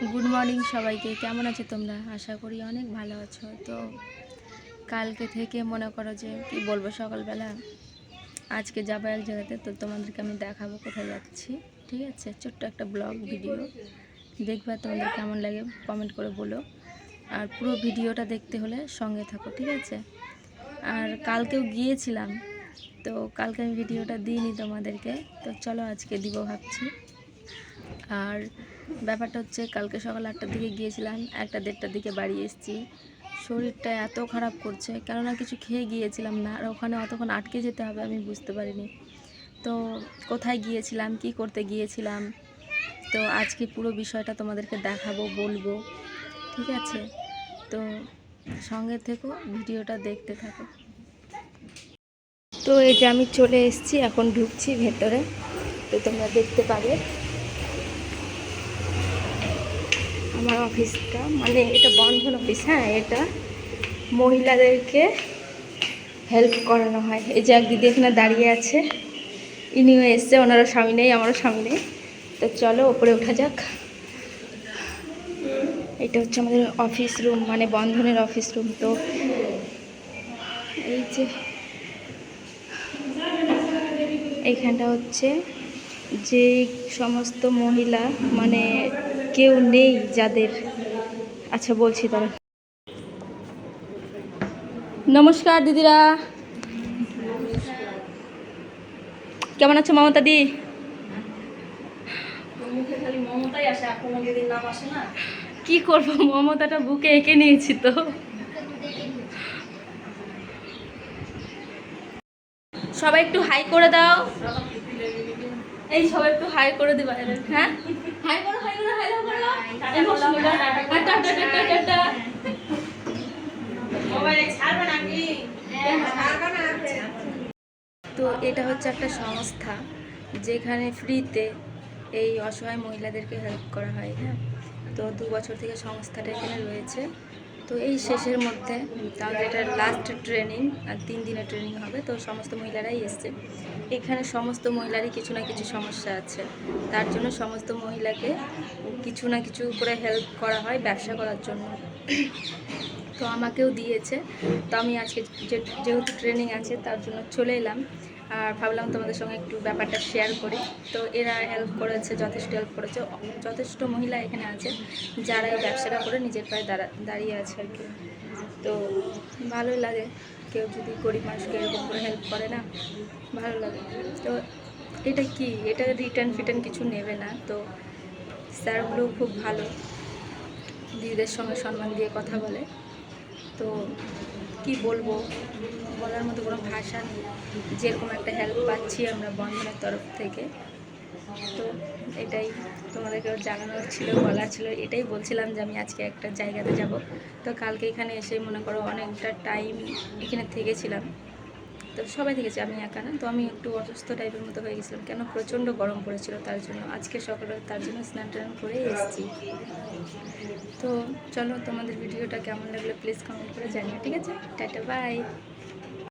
Good morning সবাইকে। কেমন আছো তোমরা? আশা করি অনেক ভালো আছো। তো কালকে থেকে মনে করো যে, কি বলব সকালবেলা আজকে যাব এক জায়গাতে, তো তোমাদেরকে আমি দেখাবো কোথায় যাচ্ছি। ঠিক আছে? ছোট্ট একটা ব্লগ ভিডিও। দেখবে তোমাদের কেমন লাগে কমেন্ট করে বলো। আর পুরো ভিডিওটা দেখতে হলে সঙ্গে থাকো, ঠিক আছে? আর কালকেও গিয়েছিলাম, তো কালকে আমি ভিডিওটা দিইনি তোমাদেরকে। তো চলো আজকে দিব ভাবছি। আর ব্যাপারটা হচ্ছে কালকে সকাল আটটার দিকে গিয়েছিলাম, একটা দেড়টার দিকে বাড়ি এসেছি। শরীরটা এত খারাপ করছে, কেননা কিছু খেয়ে গিয়েছিলাম না, আর ওখানে অতক্ষণ আটকে যেতে হবে আমি বুঝতে পারিনি। তো কোথায় গিয়েছিলাম, কি করতে গিয়েছিলাম? তো আজকে পুরো বিষয়টা তোমাদেরকে দেখাবো, বলব, ঠিক আছে? তো সঙ্গে থেকো, ভিডিওটা দেখতে থাকো। তো এই যে আমি চলে এসেছি, এখন ঢুকছি ভেতরে, তো তোমরা দেখতে পাবে। আমার অফিসটা। মানে এটা বন্ধন অফিস হ্যাঁ এটা। মহিলাদেরকে হেল্প করানো হয়। এই যে এক দিদি এখানে দাঁড়িয়ে আছে। ইনিও এসছে, ওনারও স্বামী নেই, আমারও স্বামী নেই। তো চলো, ওপরে ওঠা যাক। এটা হচ্ছে আমাদের অফিস রুম মানে বন্ধনের অফিস রুম তো এই যে এইখানটা হচ্ছে যে সমস্ত মহিলা মানে কেউ নেই যাদের আচ্ছা বলছি তারা। নমস্কার দিদিরা। কেমন আছো মমতা দি? কি করব, মমতাটা বুকে এঁকে নিয়েছি তো। সবাই একটু হাই করে দাও। এই সবাই একটু হাই করে দিবা হ্যাঁ? হাই করো তো এটা হচ্ছে একটা সংস্থা যেখানে ফ্রিতে এই অসহায় মহিলাদেরকে হেল্প করা হয় হ্যাঁ? তো দু বছর থেকে সংস্থাটা এখানে রয়েছে। তো এই শেষের মধ্যে তাহলে এটা লাস্ট ট্রেনিং আর তিন দিনের ট্রেনিং হবে। তো সমস্ত মহিলারাই এসছে। এখানে সমস্ত মহিলারই কিছু না কিছু সমস্যা আছে। তার জন্য সমস্ত মহিলাকে কিছু না কিছু করে হেল্প করা হয় ব্যবসা করার জন্য। তো আমাকেও দিয়েছে। তো আমি আজকে যেহেতু ট্রেনিং আছে, তার জন্য চলে এলাম। আর ভাবলাম তোমাদের সঙ্গে একটু ব্যাপারটা শেয়ার করি। তো এরা হেল্প করেছে, যথেষ্ট হেল্প করেছে। যথেষ্ট মহিলা এখানে আছে, যারা এই ব্যবসাটা করে নিজের পায়ে দাঁড়া, দাঁড়িয়ে আছে আর কি। তো ভালোই লাগে, কেউ যদি গরিব মানুষকে এরকম করে হেল্প করে না, ভালো লাগে। তো এটা কি? এটা রিটার্ন ফিটার্ন কিছু নেবে না। তো স্যারগুলো খুব ভালো, দিদিদের সঙ্গে সম্মান দিয়ে কথা বলে। তো কি বলব? বলার মতো কোনো ভাষা নেই। যেরকম একটা হেল্প পাচ্ছি আমরা বন্ধনের তরফ থেকে। তো এটাই তোমাদেরকে জানানোর ছিল বলা ছিল। এটাই বলছিলাম যে আমি আজকে একটা জায়গাতে যাব। তো কালকে এখানে এসে মনে করো অনেকটা টাইম এখানে থেকেছিলাম। তো সবাই দেখেছি, আমি একা না। তো আমি একটু অসুস্থ টাইপের মতো হয়ে গেছিলাম। কেন? প্রচণ্ড গরম পড়েছিল তার জন্য। আজকে সকালে তার জন্য স্নান টান করে এসেছি। তো চলো তোমাদের ভিডিওটা কেমন লাগল প্লিজ কমেন্ট করে জানিও, ঠিক আছে? Tata bye